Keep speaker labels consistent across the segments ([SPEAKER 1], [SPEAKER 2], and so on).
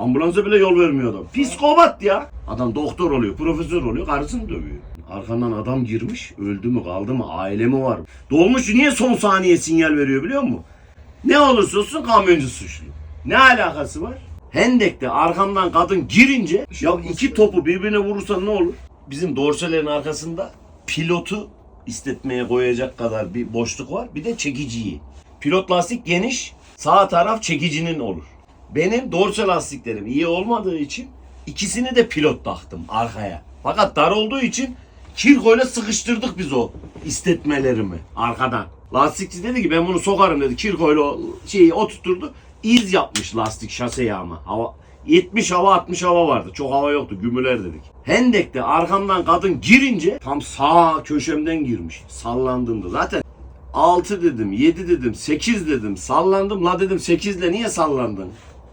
[SPEAKER 1] Ambulansa bile yol vermiyor adam. Psikopat ya. Adam doktor oluyor, profesör oluyor, karısını dövüyor. Arkandan adam girmiş, öldü mü kaldı mı, aile mi var? Dolmuş niye son saniye sinyal veriyor biliyor musun? Ne olursa olsun kamyoncu suçlu. Ne alakası var? Hendek'te arkamdan kadın girince
[SPEAKER 2] şey
[SPEAKER 1] ya iki topu birbirine vurursa ne olur? Bizim dorselerin arkasında pilotu istetmeye koyacak kadar bir boşluk var. Bir de çekiciyi. Pilot lastik geniş, sağ taraf çekicinin olur. Benim dorsal lastiklerim iyi olmadığı için ikisini de pilot taktım arkaya. Fakat dar olduğu için kirkoyla sıkıştırdık biz o istetmelerimi arkadan. Lastikçi dedi ki ben bunu sokarım dedi. Kirkoyla şeyi oturtturdu. İz yapmış lastik şaseye ama. Hava 70 hava 60 hava vardı. Çok hava yoktu. Gümüler dedik. Hendek'te arkamdan kadın girince tam sağ köşemden girmiş. Sallandığımda zaten 6 dedim, 7 dedim, 8 dedim. Sallandım. La dedim 8 ile niye sallandın?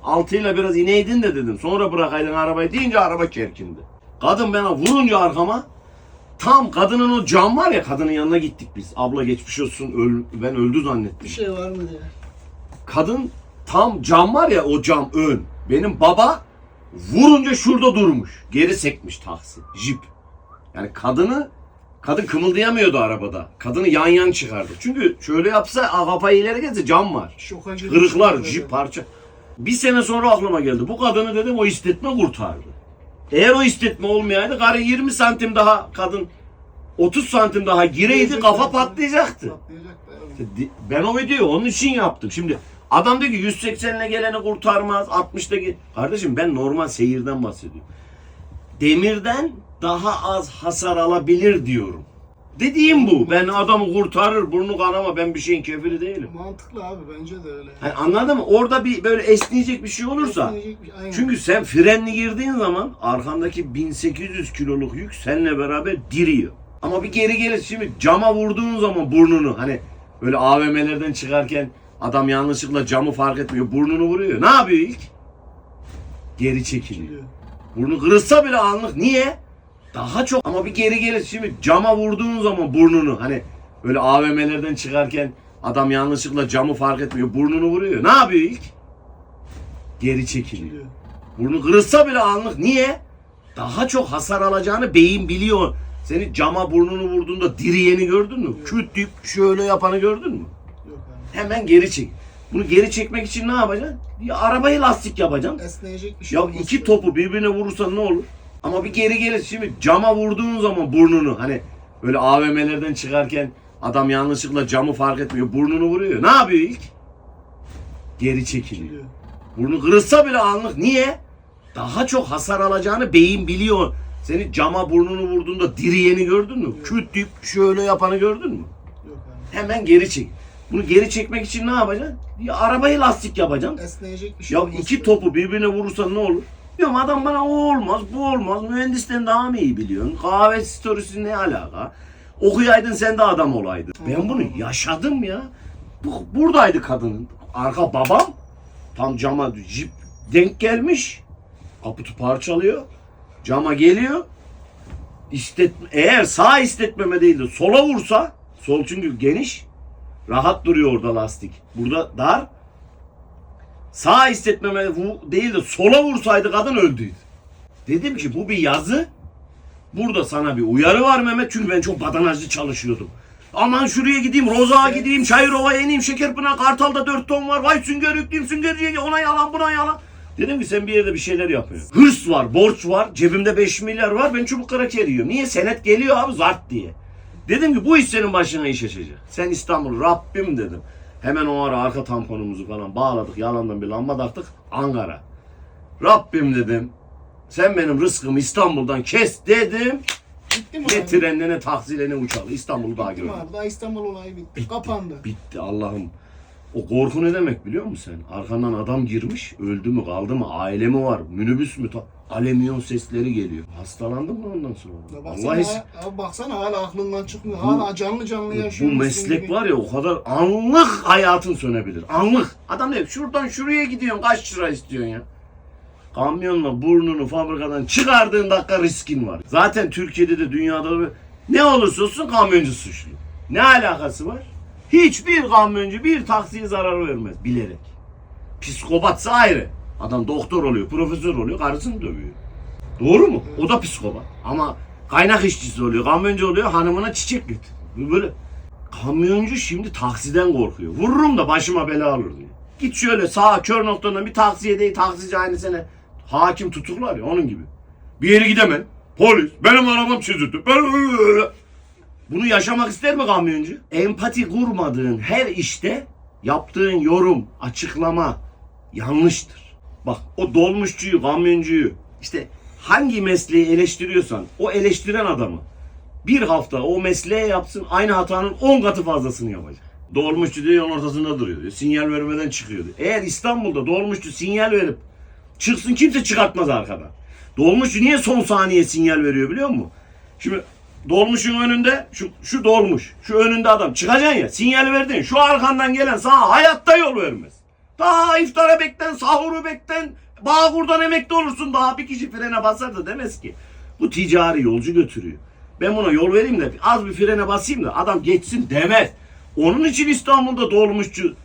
[SPEAKER 1] 6 ile biraz ineydin de dedim. Sonra bırakaydın arabayı deyince araba kerkindi. Kadın bana vurunca arkama tam kadının o cam var ya kadının yanına gittik biz. Abla geçmiş olsun öl, ben öldü
[SPEAKER 2] Bir
[SPEAKER 1] zannettim.
[SPEAKER 2] şey var mı diye.
[SPEAKER 1] Kadın tam cam var ya o cam ön. Benim baba vurunca şurada durmuş. Geri sekmiş taksi. Jip. Yani kadını kadın kımıldayamıyordu arabada. Kadını yan yan çıkardı. Çünkü şöyle yapsa kafayı ileri gelse cam var.
[SPEAKER 2] Şoka.
[SPEAKER 1] Kırıklar, jip parça. Bir sene sonra aklıma geldi. Bu kadını dedim o istetme kurtardı. Eğer o istetme olmayaydı karı 20 santim daha kadın 30 santim daha gireydi kafa patlayacaktı. Ben o videoyu onun için yaptım. Şimdi adam diyor ki 180 ile geleni kurtarmaz. 60'ta ge- Kardeşim ben normal seyirden bahsediyorum. Demirden daha az hasar alabilir diyorum. Dediğim bu. Ben adamı kurtarır, burnu kanama ben bir şeyin kefili değilim.
[SPEAKER 2] Mantıklı abi bence de öyle.
[SPEAKER 1] Hani anladın mı? Orada bir böyle esneyecek bir şey olursa.
[SPEAKER 2] Esneyecek bir- aynen.
[SPEAKER 1] Çünkü sen frenli girdiğin zaman arkandaki 1800 kiloluk yük seninle beraber diriyor. Ama bir geri gelir şimdi cama vurduğun zaman burnunu hani böyle AVM'lerden çıkarken adam yanlışlıkla camı fark etmiyor burnunu vuruyor. Ne yapıyor ilk? Geri çekiliyor. Burnu kırılsa bile anlık. Niye? Daha çok ama bir geri gelir şimdi cama vurduğun zaman burnunu hani böyle AVM'lerden çıkarken adam yanlışlıkla camı fark etmiyor burnunu vuruyor. Ne yapıyor ilk? Geri çekiliyor. Burnu kırılsa bile anlık. Niye? Daha çok hasar alacağını beyin biliyor. Seni cama burnunu vurduğunda diriyeni gördün mü? Küt deyip şöyle yapanı gördün mü?
[SPEAKER 2] Yok.
[SPEAKER 1] Hemen geri çek. Bunu geri çekmek için ne yapacaksın? Ya arabayı lastik yapacaksın.
[SPEAKER 2] Esneyecek bir şey
[SPEAKER 1] Ya iki
[SPEAKER 2] ki.
[SPEAKER 1] topu birbirine vurursan ne olur? Ama bir geri gelir şimdi cama vurduğun zaman burnunu hani böyle AVM'lerden çıkarken adam yanlışlıkla camı fark etmiyor burnunu vuruyor. Ne yapıyor ilk? Geri çekiliyor. Burnu kırılsa bile anlık. Niye? Daha çok hasar alacağını beyin biliyor. Seni cama burnunu vurduğunda diriyeni gördün mü? Küt deyip şöyle yapanı gördün mü?
[SPEAKER 2] Yok abi.
[SPEAKER 1] Hemen geri çek. Bunu geri çekmek için ne yapacaksın? Ya arabayı lastik yapacaksın.
[SPEAKER 2] Esneyecek bir şey
[SPEAKER 1] Ya iki
[SPEAKER 2] ki.
[SPEAKER 1] topu birbirine vurursan ne olur? Diyorum adam bana o olmaz, bu olmaz. Mühendisten daha mı iyi biliyorsun? Kahve storiesi ne alaka? Okuyaydın sen de adam olaydın. Ben bunu yaşadım ya. Bu, buradaydı kadının. Arka babam tam cama jip denk gelmiş. Kaputu parçalıyor. Cama geliyor. İstet, eğer sağ istetmeme değil de sola vursa sol çünkü geniş rahat duruyor orada lastik. Burada dar. Sağ istetmeme bu değil de sola vursaydı kadın öldüydü. Dedim ki bu bir yazı. Burada sana bir uyarı var Mehmet çünkü ben çok badanajlı çalışıyordum. Aman şuraya gideyim, Roza'ya gideyim, Çayırova'ya ineyim, Şekerpınar, Kartal'da dört ton var. Vay sünger yükleyeyim, süngerciye ona yalan buna yalan. Dedim ki sen bir yerde bir şeyler yapıyorsun. Hırs var, borç var, cebimde 5 milyar var, ben çubuk yiyorum. Niye? Senet geliyor abi zart diye. Dedim ki bu iş senin başına iş açacak. Sen İstanbul Rabbim dedim. Hemen o ara arka tamponumuzu falan bağladık. Yalandan bir lamba taktık. Ankara. Rabbim dedim. Sen benim rızkımı İstanbul'dan kes dedim.
[SPEAKER 2] Bitti mi
[SPEAKER 1] Ne
[SPEAKER 2] abi?
[SPEAKER 1] trenle ne taksiyle ne uçakla İstanbul'u daha
[SPEAKER 2] Bitti mi
[SPEAKER 1] görmedim.
[SPEAKER 2] abi? Daha İstanbul olayı bitti. Kapandı.
[SPEAKER 1] Bitti Allah'ım. O korku ne demek biliyor musun sen? Arkandan adam girmiş, öldü mü kaldı mı, aile mi var, minibüs mü? Ta- Alemyon sesleri geliyor. Hastalandın mı ondan sonra?
[SPEAKER 2] Ya baksana,
[SPEAKER 1] Vallahi
[SPEAKER 2] ha- abi baksana hala aklından çıkmıyor. Hala canlı canlı
[SPEAKER 1] bu,
[SPEAKER 2] yaşıyor.
[SPEAKER 1] bu meslek var ya o kadar anlık hayatın sönebilir. Anlık. Adam diyor şuradan şuraya gidiyorsun kaç lira istiyorsun ya? Kamyonla burnunu fabrikadan çıkardığın dakika riskin var. Zaten Türkiye'de de dünyada da ne olursa olsun kamyoncu suçlu. Ne alakası var? Hiçbir kamyoncu bir taksiye zarar vermez bilerek. Psikopatsa ayrı. Adam doktor oluyor, profesör oluyor, karısını dövüyor. Doğru mu? O da psikopat. Ama kaynak işçisi oluyor, kamyoncu oluyor, hanımına çiçek götür. Böyle kamyoncu şimdi taksiden korkuyor. Vururum da başıma bela alır diyor. Git şöyle sağa kör noktadan bir taksiye değil, taksici aynı sene hakim tutuklar ya onun gibi. Bir yere gidemem. Polis, benim arabam çizildi. Ben bunu yaşamak ister mi kamyoncu? Empati kurmadığın her işte yaptığın yorum, açıklama yanlıştır. Bak o dolmuşçuyu, kamyoncuyu işte hangi mesleği eleştiriyorsan o eleştiren adamı bir hafta o mesleğe yapsın aynı hatanın 10 katı fazlasını yapacak. Dolmuşçu diyor yolun ortasında duruyor diyor. Sinyal vermeden çıkıyor diyor. Eğer İstanbul'da dolmuşçu sinyal verip çıksın kimse çıkartmaz arkadan. Dolmuşçu niye son saniye sinyal veriyor biliyor musun? Şimdi dolmuşun önünde şu, şu dolmuş. Şu önünde adam. Çıkacaksın ya sinyal verdin. Şu arkandan gelen sana hayatta yol vermez. Daha iftara bekten, sahuru bekten, Bağkur'dan emekli olursun daha bir kişi frene basar da demez ki. Bu ticari yolcu götürüyor. Ben buna yol vereyim de az bir frene basayım da adam geçsin demez. Onun için İstanbul'da dolmuşçu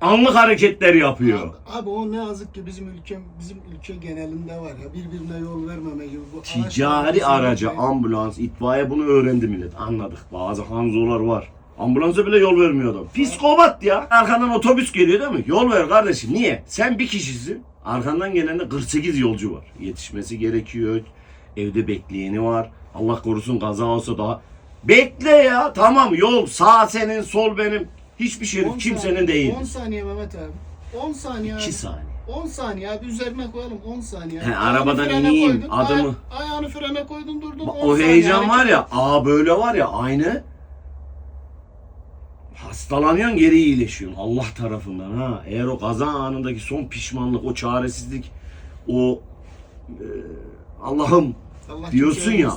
[SPEAKER 1] anlık hareketler yapıyor.
[SPEAKER 2] Abi, abi o ne yazık ki bizim ülke bizim ülke genelinde var ya birbirine yol vermeme gibi bu
[SPEAKER 1] Ticari araca, ambulans, itfaiye bunu öğrendi millet. Anladık. Bazı hanzolar var. Ambulansa bile yol vermiyor adam. Psikopat ya. Arkandan otobüs geliyor değil mi? Yol ver kardeşim. Niye? Sen bir kişisin. Arkandan gelende 48 yolcu var. Yetişmesi gerekiyor. Evde bekleyeni var. Allah korusun kaza olsa daha. Bekle ya. Tamam yol sağ senin sol benim. Hiçbir
[SPEAKER 2] 10
[SPEAKER 1] kimsenin değil.
[SPEAKER 2] 10 saniye Mehmet abi. 10 saniye abi.
[SPEAKER 1] 2 saniye.
[SPEAKER 2] 10 saniye abi üzerine koyalım 10 saniye.
[SPEAKER 1] He,
[SPEAKER 2] Ayağını
[SPEAKER 1] arabadan
[SPEAKER 2] frene
[SPEAKER 1] ineyim,
[SPEAKER 2] koydun,
[SPEAKER 1] adımı-
[SPEAKER 2] aya- ayağını frene koydun durdun.
[SPEAKER 1] Bak,
[SPEAKER 2] 10
[SPEAKER 1] o
[SPEAKER 2] saniye
[SPEAKER 1] heyecan var ya, aa böyle var ya aynı. Hastalanıyorsun geri iyileşiyorsun Allah tarafından ha. Eğer o kaza anındaki son pişmanlık, o çaresizlik, o e, Allah'ım
[SPEAKER 2] Allah
[SPEAKER 1] diyorsun ya.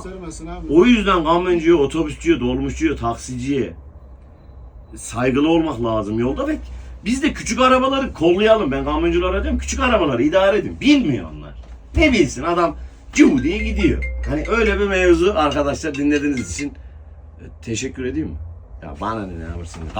[SPEAKER 1] o yüzden kamyoncuya, otobüsçüye, dolmuşçuya, taksiciye saygılı olmak lazım yolda ve biz de küçük arabaları kollayalım. Ben kamyonculara diyorum küçük arabaları idare edin. Bilmiyor onlar. Ne bilsin adam cu diye gidiyor. Hani öyle bir mevzu arkadaşlar dinlediğiniz için e, teşekkür edeyim mi? Ya bana ne yaparsın? Kapat.